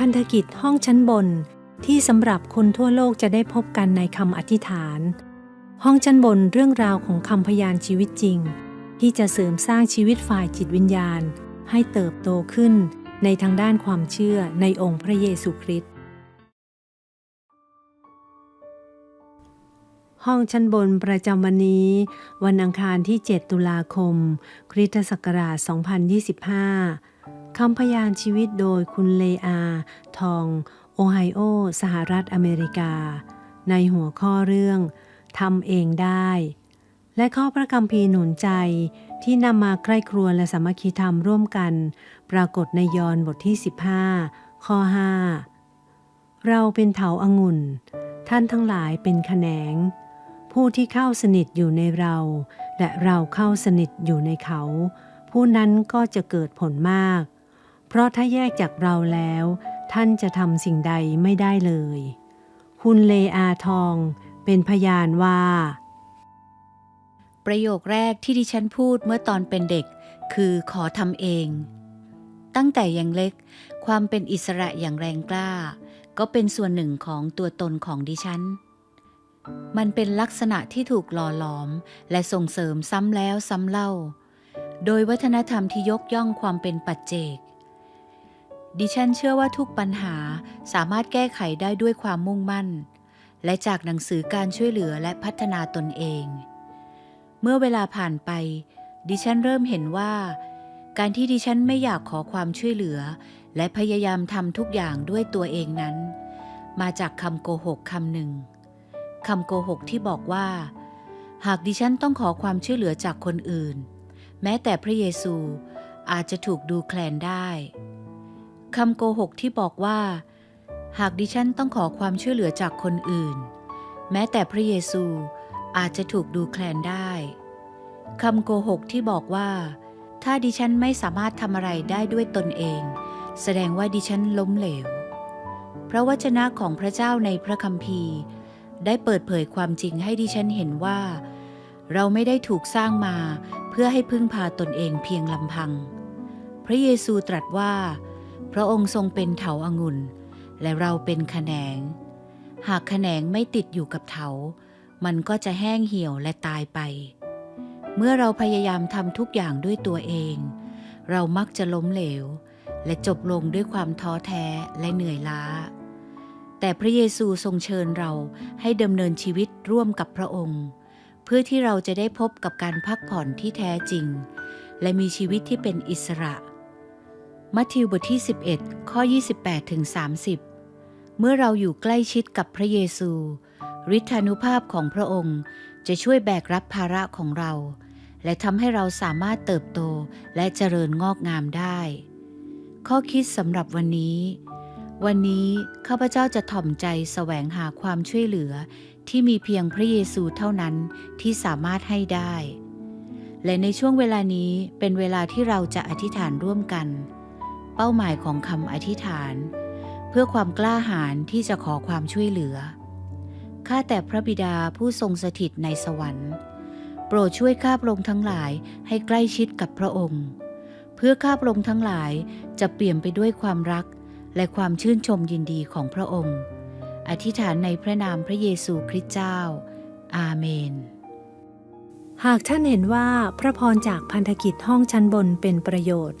พันธกิจห้องชั้นบนที่สำหรับคนทั่วโลกจะได้พบกันในคำอธิษฐาน ห้องชั้นบนเรื่องราวของคำพยานชีวิตจริง ที่จะเสริมสร้างชีวิตฝ่ายจิตวิญญาณ ให้เติบโตขึ้นในทางด้านความเชื่อในองค์พระเยซูคริสต์ห้องชั้นบนประจำวันนี้ วันอังคารที่ 7 ตุลาคม คริสตศักราช 2025 คำพยานชีวิตโดยคุณเลอา ทอง โอไฮโอ สหรัฐอเมริกา ในหัวข้อเรื่องทำเองได้ และข้อพระคัมภีร์หนุนใจที่นำมาใกล้ครัวและสามัคคีธรรมร่วมกัน ปรากฏในยอห์นบทที่ 15 ข้อ 5 เราเป็นเถาอางุ่น ท่านทั้งหลายเป็นแขนง ผู้ที่เข้าสนิทอยู่ในเรา และเราเข้าสนิทอยู่ในเขา ผู้นั้นก็จะเกิดผลมาก เพราะถ้าแยกจากเราแล้ว ท่านจะทำสิ่งใดไม่ได้เลยคุณเลอาทองเป็นพยานว่า ประโยคแรกที่ดิฉันพูดเมื่อตอนเป็นเด็ก คือขอทำเอง ตั้งแต่ยังเล็ก ความเป็นอิสระอย่างแรงกล้า ก็เป็นส่วนหนึ่งของตัวตนของดิฉันมันเป็นลักษณะที่ถูกหล่อหลอม และส่งเสริมซ้ำแล้วซ้ำเล่า โดยวัฒนธรรมที่ยกย่องความเป็นปัจเจก ดิฉันเชื่อว่าทุกปัญหาสามารถแก้ไขได้ด้วยความมุ่งมั่น และจากหนังสือการช่วยเหลือและพัฒนาตนเอง เมื่อเวลาผ่านไป ดิฉันเริ่มเห็นว่า การที่ดิฉันไม่อยากขอความช่วยเหลือ และพยายามทำทุกอย่างด้วยตัวเองนั้น มาจากคำโกหกคำหนึ่งคำโกหกที่บอกว่า หากดิฉันต้องขอความช่วยเหลือจากคนอื่น แม้แต่พระเยซูอาจจะถูกดูแคลนได้ คำโกหกที่บอกว่า หากดิฉันต้องขอความช่วยเหลือจากคนอื่น แม้แต่พระเยซูอาจจะถูกดูแคลนได้คำโกหกที่บอกว่า ถ้าดิฉันไม่สามารถทำอะไรได้ด้วยตนเอง แสดงว่าดิฉันล้มเหลว พระวจนะของพระเจ้าในพระคัมภีร์ ได้เปิดเผยความจริงให้ดิฉันเห็นว่า เราไม่ได้ถูกสร้างมาเพื่อให้พึ่งพาตนเองเพียงลำพัง พระเยซูตรัสว่า พระองค์ทรงเป็นเถาอางุ่น และเราเป็นแขนง หากแขนงไม่ติดอยู่กับเถา มันก็จะแห้งเหี่ยวและตายไป เมื่อเราพยายามทำทุกอย่างด้วยตัวเอง เรามักจะล้มเหลว และจบลงด้วยความท้อแท้และเหนื่อยล้า แต่พระเยซูทรงเชิญเราให้ดำเนินชีวิตร่วมกับพระองค์ เพื่อที่เราจะได้พบกับการพักผ่อนที่แท้จริง และมีชีวิตที่เป็นอิสระ มัทธิวบทที่ 11 ข้อ 28ถึง30 เมื่อเราอยู่ใกล้ชิดกับพระเยซูฤทธานุภาพของพระองค์จะช่วยแบกรับภาระของเรา และทำให้เราสามารถเติบโตและเจริญงอกงามได้ ข้อคิดสำหรับวันนี้ วันนี้ข้าพเจ้าจะถ่อมใจแสวงหาความช่วยเหลือที่มีเพียงพระเยซูเท่านั้นที่สามารถให้ได้ และในช่วงเวลานี้เป็นเวลาที่เราจะอธิษฐานร่วมกัน เป้าหมายของคำอธิษฐาน เพื่อความกล้าหาญที่จะขอความช่วยเหลือ ข้าแต่พระบิดาผู้ทรงสถิตในสวรรค์ โปรดช่วยข้าพระองค์ทั้งหลายให้ใกล้ชิดกับพระองค์ เพื่อข้าพระองค์ทั้งหลายจะเปลี่ยมไปด้วยความรักและความชื่นชมยินดีของพระองค์ อธิษฐานในพระนามพระเยซูคริสต์เจ้า อาเมน หากท่านเห็นว่าพระพรจากพันธกิจห้องชั้นบนเป็นประโยชน์